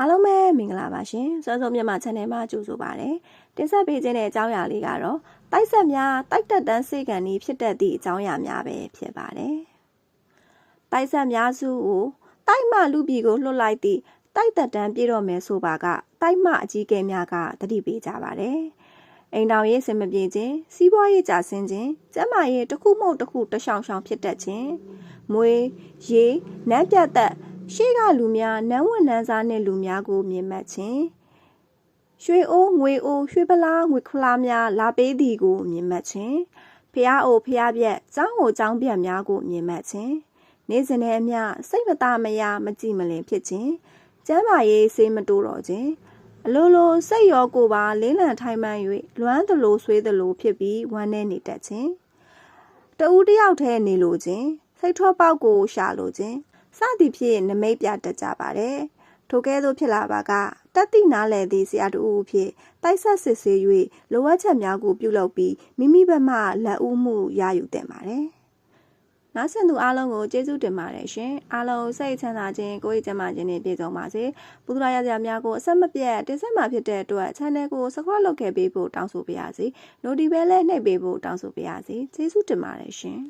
အားလုံးပဲမင်္ဂလာပါရှင်စောစောမြန်မာ channel မှာကြိုဆိုပါရစေတင်ဆက်ပေးခြင်းတဲ့အကြောင်းအရာလေးကတော့တိုက်ဆက်များတိုက်တက်တန်းစေကံဤဖြစ်တတ်သည့်အကြောင်းအရာများပဲဖြစ်ပါတယ်တိုက်ဆက်များစုကိုတိုက်မလူပြည်ကိုလွှတ်လိုက်သည့်တိုက်တက်တန်းပြည့်တော့မယ်ဆိုပါကတိုက်မအကြီးကဲများကတတိပေးကြပါတယ်အိမ်တော်ရေးစင်မပြေခြင်းစီးပွားရေးကြဆင်းခြင်းကျန်းမာရေးတစ်ခုမဟုတ်တစ်ခုတရှောင်ရှောင်ဖြစ်တတ်ခြင်းမွေးရေနမ်းပြတ်သက် ရှေ့ကလူများနန်းဝင်နန်းစားနှင့်လူများကိုမြင်မှတ်ခြင်းရွှေအိုးငွေအိုးရွှေပလားငွေခလားများလာပေးသည်ကိုမြင်မှတ်ခြင်းဖျားအိုဖျားပြက်ကျောင်းဟိုကျောင်းပြက်များကိုမြင်မှတ်ခြင်းနေ့စဉ်နဲ့အမျှစိတ်မသားမရမကြည်မလင်ဖြစ်ခြင်းကျမ်းမာရေးစေးမတိုးတော့ခြင်းအလိုလိုစိတ်ရောကိုယ်ပါလေးလံထိုင်မှန်၍လွမ်းသလိုဆွေးသလိုဖြစ်ပြီးဝမ်းနည်းနေတတ်ခြင်းတဦးတစ်ယောက်တည်းနေလိုခြင်းစိတ်ထောပေါက်ကိုရှာလိုခြင်း စသည်ဖြင့်နမိတ်ပြတတ်ကြပါတယ်ထိုကဲ့သို့ဖြစ်လာပါကတတ်သိနားလည်သည့်ဆရာတူဦးဖြစ်တိုက်ဆက်စစ်ဆေး၍လိုအပ်ချက်များကိုပြုလုပ်ပြီးမိမိဘက်မှလက်ဦးမှုရယူသင့်ပါတယ်နောက်ဆက်သူအားလုံးကိုကျေးဇူးတင်ပါတယ်ရှင်အားလုံးစိတ်ချမ်းသာခြင်းကိုယ်ရေးကျန်းမာခြင်းနဲ့ပြည့်စုံပါစေဘုဒ္ဓရာဇာများကိုအဆက်မပြတ်တင်ဆက်မှာဖြစ်တဲ့အတွက် channel ကို subscribe လုပ်ခဲ့ပေးဖို့တောင်းဆိုပါရစေ notification လည်းနှိပ်ပေးဖို့တောင်းဆိုပါရစေကျေးဇူးတင်ပါတယ်ရှင်